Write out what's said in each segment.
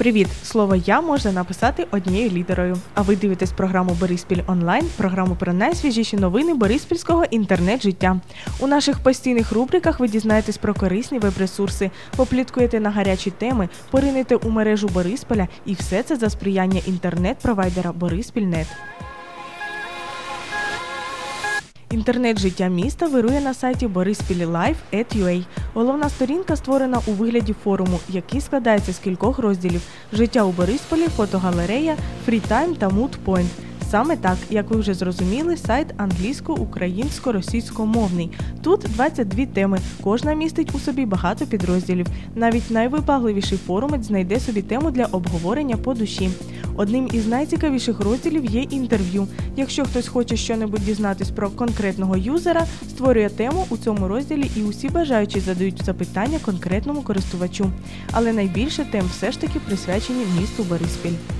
Привіт! Слово я можна написати однією літерою. А ви дивитесь програму Бориспіль онлайн, програму про найсвіжіші новини Бориспільського інтернет-життя. У наших постійних рубриках ви дізнаєтесь про корисні веб-ресурси, попліткуєте на гарячі теми, поринете у мережу Борисполя і все це за сприяння інтернет-провайдера Бориспільнет. Інтернет-життя міста вирує на сайті borispililive.ua. Головна сторінка створена у вигляді форуму, який складається з кількох розділів: життя у Борисполі, фотогалерея, фрітайм та мудпойнт. Саме так, як ви вже зрозуміли, сайт англійсько-українсько-російськомовний. Тут 22 теми. Кожна містить у собі багато підрозділів. Навіть найвибагливіший форумець знайде собі тему для обговорення по душі. Одним із найцікавіших розділів є інтерв'ю. Якщо хтось хоче щонебудь дізнатись про конкретного юзера, створює тему у цьому розділі, і усі бажаючі задають запитання конкретному користувачу. Але найбільше тем все ж таки присвячені місту Бориспіль.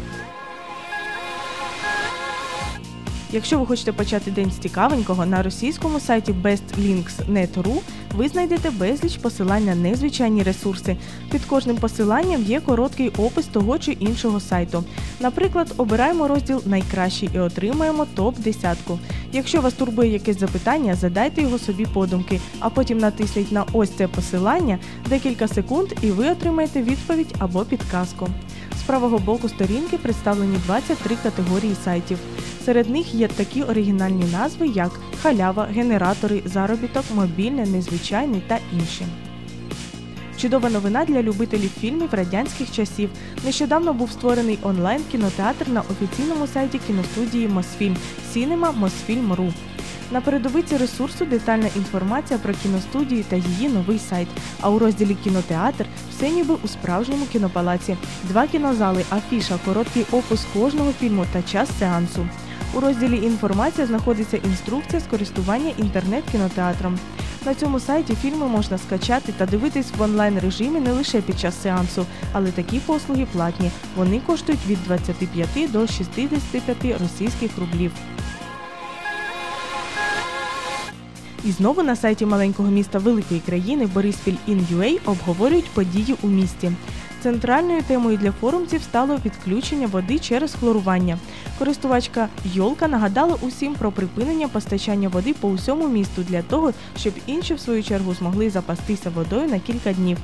Якщо ви хочете почати день з цікавенького, на російському сайті bestlinks.net.ru ви знайдете безліч посилань на незвичайні ресурси. Під кожним посиланням є короткий опис того чи іншого сайту. Наприклад, обираємо розділ Найкращий і отримаємо топ-10. Якщо вас турбує якесь запитання, задайте його собі подумки, а потім натисніть на ось це посилання декілька секунд, і ви отримаєте відповідь або підказку. З правого боку сторінки представлені 23 категорії сайтів. Серед них є такі оригінальні назви, як халява, генератори, заробіток, мобільне, незвичайний та інші. Чудова новина для любителів фільмів радянських часів. Нещодавно був створений онлайн-кінотеатр на офіційному сайті кіностудії Мосфільм Сінема Мосфільм.ру. На передовиці ресурсу детальна інформація про кіностудію та її новий сайт. А у розділі кінотеатр все ніби у справжньому кінопалаці. Два кінозали, афіша, короткий опис кожного фільму та час сеансу. У розділі Інформація знаходиться інструкція з користування інтернет-кінотеатром. На цьому сайті фільми можна скачати та дивитись в онлайн режимі не лише під час сеансу, але такі послуги платні. Вони коштують від 25 до 65 російських рублів. І знову на сайті маленького міста великої країни Бориспіль Ін.Ua обговорюють події у місті. Центральною темою для форумців стало відключення води через хлорування. Користувачка Йолка нагадала усім про припинення постачання води по усьому місту для того, щоб інші в свою чергу змогли запастися водою на кілька днів.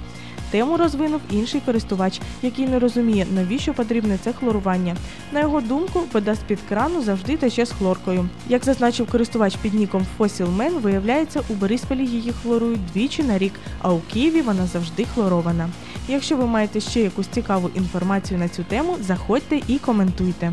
Тему розвинув інший користувач, який не розуміє, навіщо потрібне це хлорування. На його думку, вода з під крану завжди тече з хлоркою. Як зазначив користувач під ніком Fossil виявляється, у Бориспілі її хлорують двічі на рік, а у Києві вона завжди хлорована. Якщо ви маєте ще якусь цікаву інформацію на цю тему, заходьте і коментуйте.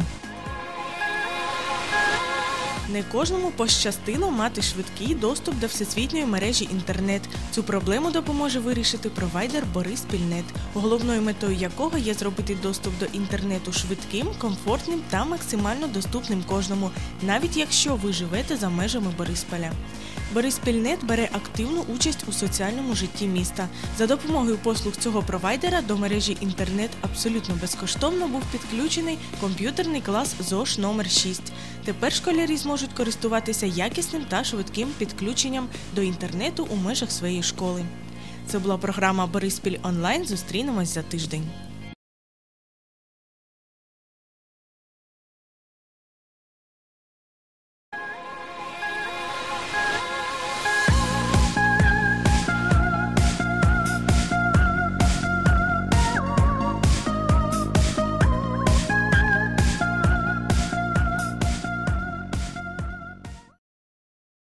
Не кожному пощастило мати швидкий доступ до всесвітньої мережі інтернет. Цю проблему допоможе вирішити провайдер Бориспільнет, головною метою якого є зробити доступ до інтернету швидким, комфортним та максимально доступним кожному, навіть якщо ви живете за межами Борисполя. Бориспільнет бере активну участь у соціальному житті міста. За допомогою послуг цього провайдера до мережі інтернет абсолютно безкоштовно був підключений комп'ютерний клас ЗОШ номер 6 Тепер школярі зможуть користуватися якісним та швидким підключенням до інтернету у межах своєї школи. Це була програма Бориспіль онлайн. Зустрінемось за тиждень.